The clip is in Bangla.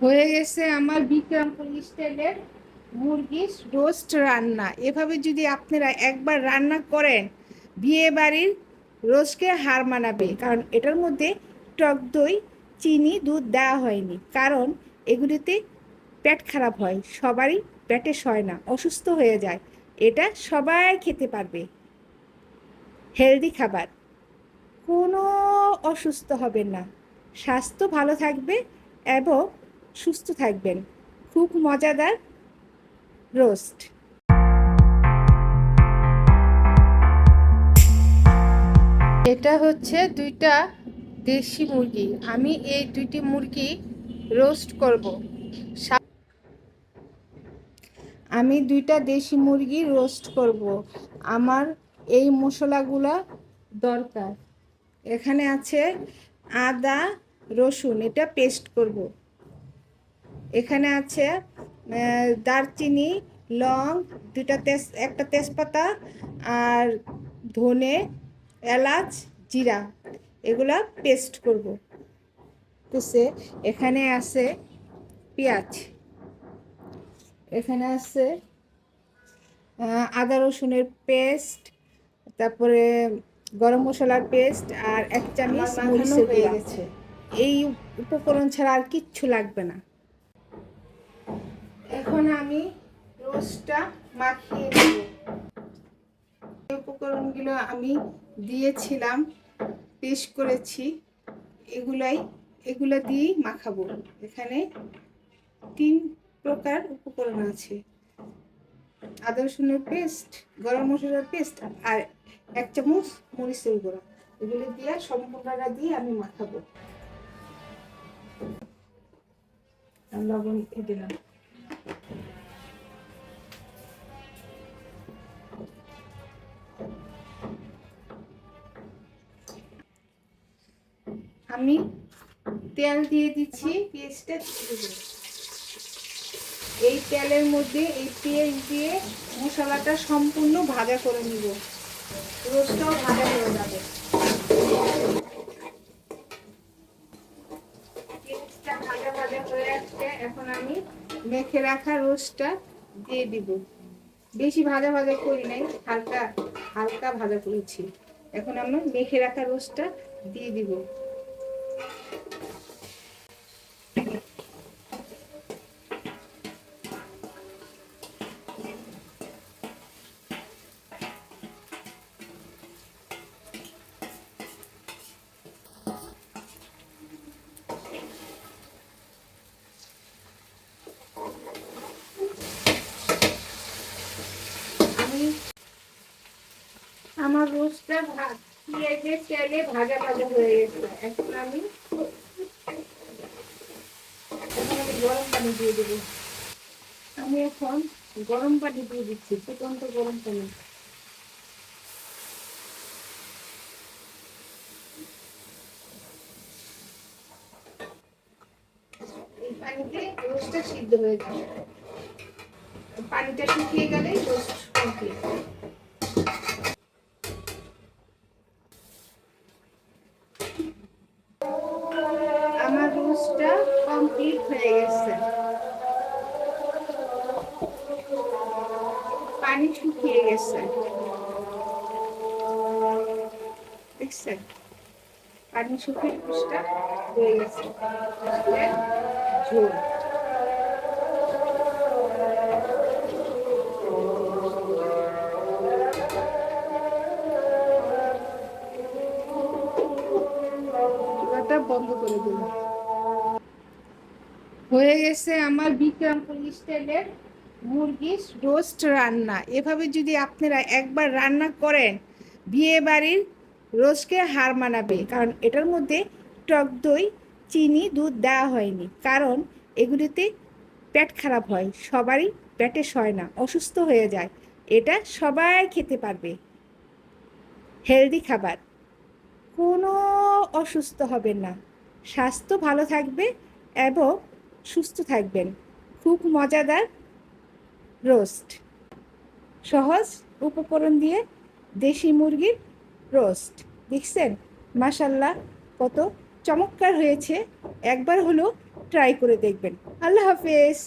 হয়ে গেছে আমার বিক্রমপুর স্টাইলের মুরগির রোস্ট রান্না। এভাবে যদি আপনারা একবার রান্না করেন, বিয়ে বাড়ির রোস্টকে হার মানাবে। কারণ এটার মধ্যে টক দই, চিনি, দুধ দেওয়া হয়নি। কারণ এগুলিতে পেট খারাপ হয়, সবারই পেটে সয় না, অসুস্থ হয়ে যায়। এটা সবাই খেতে পারবে। হেলদি খাবার। কোনো অসুস্থ হবেন না। স্বাস্থ্য ভালো থাকবে এবং সুস্থ থাকবেন। খুব মজাদার রোস্ট। এটা হচ্ছে দুইটা দেশি মুরগি। আমি এই দুইটি মুরগি রোস্ট করব। আমি দুইটা দেশি মুরগি রোস্ট করব। আমার এই মশলাগুলা দরকার। এখানে আছে আদা, রসুন। এটা পেস্ট করব। এখানে আছে দারচিনি লং দুটা তেজ একটা তেজপাতা আর ধনে এলাচ জিরা এগুলা পেস্ট করব। পেস্টে এখানে আছে পেঁয়াজ এখানে আছে আদা রসুনের পেস্ট তারপরে গরম মশলার পেস্ট আর এক চামচ মরিচের হয়ে গেছে। এই উপকরণ ছাড়া আর কিচ্ছু লাগবে না। এখন আমি রোস্টটা মাখিয়ে এই উপকরণগুলো আমি দিয়েছিলাম পেস্ট করেছি, এগুলাই, এগুলো দিয়েই মাখাবো। এখানে তিন প্রকার উপকরণ আছে। আদা রসুনের পেস্ট, গরম মশলার পেস্ট আর এক চামচ মরিচের গুঁড়া। এগুলো দিয়ে সম্পূর্ণটা দিয়ে আমি মাখাবো। লবণ দিলাম। আমি তেল দিয়ে দিচ্ছি পেঁয়াজটা এই তেলের মধ্যে এই পেঁয়াজ দিয়ে মশলাটা সম্পূর্ণ ভাজা করে নিব। রোস্টটাও ভাজা হয়ে যাবে। হয়ে এখন আমি মেখে রাখা রোস্টটা দিয়ে দিব। বেশি ভাজা ভাজা করি নাই, হালকা হালকা ভাজা করেছি। এখন আমরা মেখে রাখা রোস্টটা দিয়ে দিব আমি আমার রোস্টটা ভাত পেঁয়াজের তেলে ভাজা ভাজা হয়ে গেছে। এখন আমি গরম পানি দিয়ে দেবো। আমি এখন গরম পানি দিয়ে দিচ্ছি, ফুটন্ত গরম পানি। পানিতে রোস্টটা সিদ্ধ হয়ে যাবে পানিটা শুকিয়ে গেলে রোস্ট কমপ্লিট পানি শুকিয়ে গেছে। দেখছেন? পানি শুকিয়ে রোস্টটা হয়ে গেছে। ঝোল। বন্ধ করে দিল হয়ে গেছে আমার বিক্রমপুর স্টাইলের মুরগির রোস্ট রান্না। এভাবে যদি আপনারা একবার রান্না করেন, বিয়ে বাড়ির রোস্টকে হার মানাবে। কারণ এটার মধ্যে টক দই, চিনি, দুধ দেওয়া হয়নি। কারণ এগুলিতে পেট খারাপ হয়, সবারই পেটে সয় না, অসুস্থ হয়ে যায়। এটা সবাই খেতে পারবে। হেলদি খাবার। কোনো অসুস্থ হবেন না। স্বাস্থ্য ভালো থাকবে এবং সুস্থ থাকবেন। খুব মজাদার রোস্ট। সহজ উপকরণ দিয়ে দেশি মুরগির রোস্ট। দেখছেন? মাসাল্লাহ কত চমৎকার হয়েছে। একবার হলো ট্রাই করে দেখবেন। আল্লাহ হাফেজ।